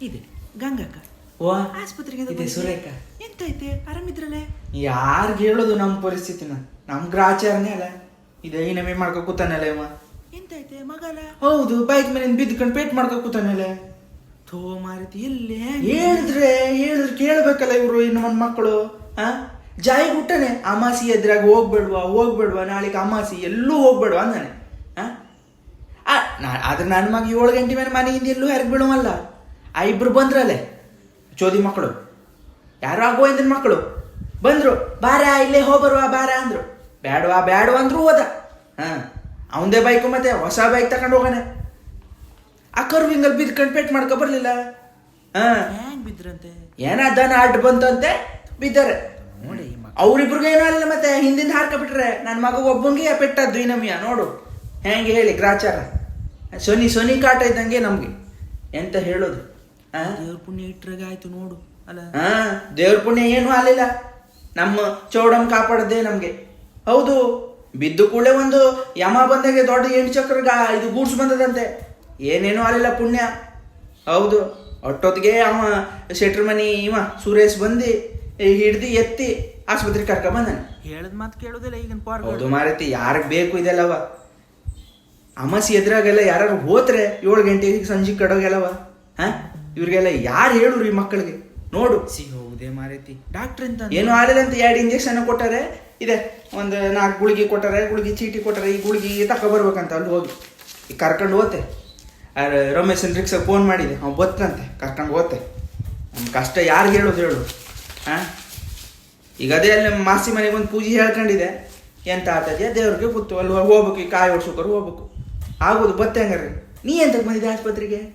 ಇದೆ. ಗಂಗಕ್ಕ. ಓ ಆಸ್ಪತ್ರೆಗೆ ಇದೆ ಐತೆ ಸುರೇಖ. ಎಂತೈತೆ? ಆರಾಮಿದ್ರಲ್ಲೇ? ಯಾರ್ಗ್ ಹೇಳೋದು ನಮ್ಮ ಪರಿಸ್ಥಿತಿನ? ನಮ್ ಗ್ರಾಚಾರನೇ ಅಲ್ಲ. ಇದೆ ಈ ನಮೆ ಮಾಡ್ಕೊ ಕೂತಾನಲ್ಲ ಇವ ಎಂತೈತೆ ಮಗಲ ಹೌದು ಬೈಕ್ ಮೇಲೆ ಬಿದ್ದುಕೊಂಡು ಪೇಟ್ ಮಾಡ್ಕೊ ಕೂತಾನಲ್ಲ. ಥೋ ಮಾರುತಿ ಎಲ್ಲೇ ಹೇಳಿದ್ರೆ ಹೇಳಿದ್ರೆ ಕೇಳ್ಬೇಕಲ್ಲ ಇವರು ಇನ್ನು ನನ್ನ ಮಕ್ಕಳು ಆ? ಜಾಯಿ ಹುಟ್ಟನೆ. ಅಮಾಸಿ ಎದ್ರಾಗ ಹೋಗ್ಬೇಡ್ವಾ ಹೋಗ್ಬೇಡ್ವಾ ನಾಳೆಗೆ ಅಮಾಸಿ ಎಲ್ಲೂ ಹೋಗ್ಬೇಡ್ವಾ ಅಂದಾನೆ ಆ? ಆದ್ರೆ ನನ್ನ ಮಗ ಏಳು ಗಂಟೆ ಮೇಲೆ ಮನೆಯಿಂದ ಎಲ್ಲೂ ಹೆರ್ಗ್ ಬಿಡುವಲ್ಲ ಆ ಇಬ್ರು ಬಂದ್ರಲ್ಲೇ ಚೋದಿ ಮಕ್ಕಳು. ಯಾರು ಗೋವಿಂದನ ಮಕ್ಕಳು. ಬಂದ್ರು ಬಾರ ಇಲ್ಲೇ ಹೋಗ್ಬರುವ ಬಾರ ಅಂದ್ರು. ಬ್ಯಾಡವಾ ಬ್ಯಾಡವಾ ಅಂದ್ರು ಹೋದ. ಹಾಂ ಅವಂದೇ ಬೈಕು ಮತ್ತೆ ಹೊಸ ಬೈಕ್ ತಗೊಂಡು ಹೋಗೋಣ. ಆ ಕರ್ವಿಂಗಲ್ಲಿ ಬಿದ್ದು ಕಂಪೇಟ್ ಮಾಡ್ಕೊ ಬರ್ಲಿಲ್ಲ. ಹಾಂ. ಹ್ಯಾಂಗ್ ಬಿದ್ರಂತೆ? ಏನಾದನ ಅಡ್ಡು ಬಂತಂತೆ? ಬಿದ್ದಾರೆ. ನೋಡಿ ಅವ್ರಿಬ್ರಿಗೆ ಏನೂ ಅಲ್ಲ ಮತ್ತೆ ಹಿಂದಿಂದ ಹಾರ್ಕೊಬಿಟ್ರೆ. ನನ್ನ ಮಗ ಒಬ್ಬಂಗೆ ಪೆಟ್ಟದ್ದು ಇನ್ನಮ್ಯ ನಮಿಯ ನೋಡು. ಹೆಂಗೆ ಹೇಳಿ ಗ್ರಾಚಾರ? ಸೊನಿ ಸೊನಿ ಕಾಟ ಇದ್ದಂಗೆ ನಮಗೆ. ಎಂತ ಹೇಳೋದು? ದೇವ್ರ ಪುಣ್ಯ ಇಟ್ರಾಗ ಆಯ್ತು ನೋಡು ಅಲ್ಲ? ಹಾ ದೇವ್ರ ಪುಣ್ಯ ಏನು ಆಲಿಲ್ಲ ನಮ್ಮ ಚೌಡಮ್ ಕಾಪಾಡದೆ ನಮ್ಗೆ. ಹೌದು ಬಿದ್ದು ಕೂಡಲೇ ಒಂದು ಯಮ ಬಂದಾಗೆ ದೊಡ್ಡ ಎಂಟು ಚಕ್ರ ಇದು ಗೂಡ್ಸ್ ಬಂದದಂತೆ. ಏನೇನೂ ಆಲಿಲ್ಲ ಪುಣ್ಯ. ಹೌದು ಅಟ್ಟೊತ್ತಿಗೆ ಅವ ಶೆಟ್ರ್ ಮನಿ ಇವ ಸುರೇಶ್ ಬಂದು ಹಿಡ್ದು ಎತ್ತಿ ಆಸ್ಪತ್ರೆಗೆ ಕರ್ಕ ಬಂದಾನೆ. ಹೇಳದ್ ಮಾತು ಕೇಳೋದಿಲ್ಲ ಈಗಿನ ಹೌದು ಮಾರೈತಿ ಯಾರಿಗೆ ಬೇಕು ಇದೆಲ್ಲವ? ಅಮಾಸಿ ಎದುರಾಗೆಲ್ಲ ಯಾರು ಹೋತ್ರೆ ಏಳು ಗಂಟೆಗೆ ಸಂಜೆ ಕಡೋಗೆಲ್ಲವ ಹಾ? ಇವ್ರಿಗೆಲ್ಲ ಯಾರು ಹೇಳುರು ಈ ಮಕ್ಕಳಿಗೆ? ನೋಡು. ಸಿಗೋದೇ ಮಾರೈತಿ. ಡಾಕ್ಟರ್ ಅಂತ ಏನು ಅಂತ ಎರಡು ಇಂಜೆಕ್ಷನ್ ಕೊಟ್ಟಾರೆ ಇದೆ ಒಂದು ನಾಲ್ಕು ಗುಳಿಗೆ ಕೊಟ್ಟರೆ ಗುಳಿಗೆ ಚೀಟಿ ಕೊಟ್ಟರೆ ಈ ಗುಳಿಗೆ ತಕೊ ಬರ್ಬೇಕಂತ ಅಲ್ಲಿ ಹೋಗಿ. ಈಗ ಕರ್ಕೊಂಡು ಹೋತೆ. ರಮೇಶ್ ರಮೇಶನ್ ರಿಕ್ಷಾ ಫೋನ್ ಮಾಡಿದೆ. ಅವ್ನು ಬತ್ತಂತೆ ಕರ್ಕೊಂಡು ಹೋತೆ. ನಮ್ಮ ಕಷ್ಟ ಯಾರು ಹೇಳೋದು ಹೇಳು. ಹಾಂ ಈಗ ಅದೇ ಅಲ್ಲಿ ಮಾಸಿ ಮನೆಗೆ ಒಂದು ಪೂಜೆ ಹೇಳ್ಕೊಂಡಿದೆ. ಎಂತ ಆಗ್ತದೆ ದೇವ್ರಿಗೆ ಕೂತು ಅಲ್ಲಿ ಹೋಗ್ಬೇಕು ಈ ಕಾಯಿ ಓಡಿಸೋಕರು ಹೋಗ್ಬೇಕು. ಆಗೋದು ಬತ್ತೆ ಹಂಗಾರೆ. ನೀ ಎಂತಕ್ಕೆ ಬಂದಿದೆ ಆಸ್ಪತ್ರೆಗೆ?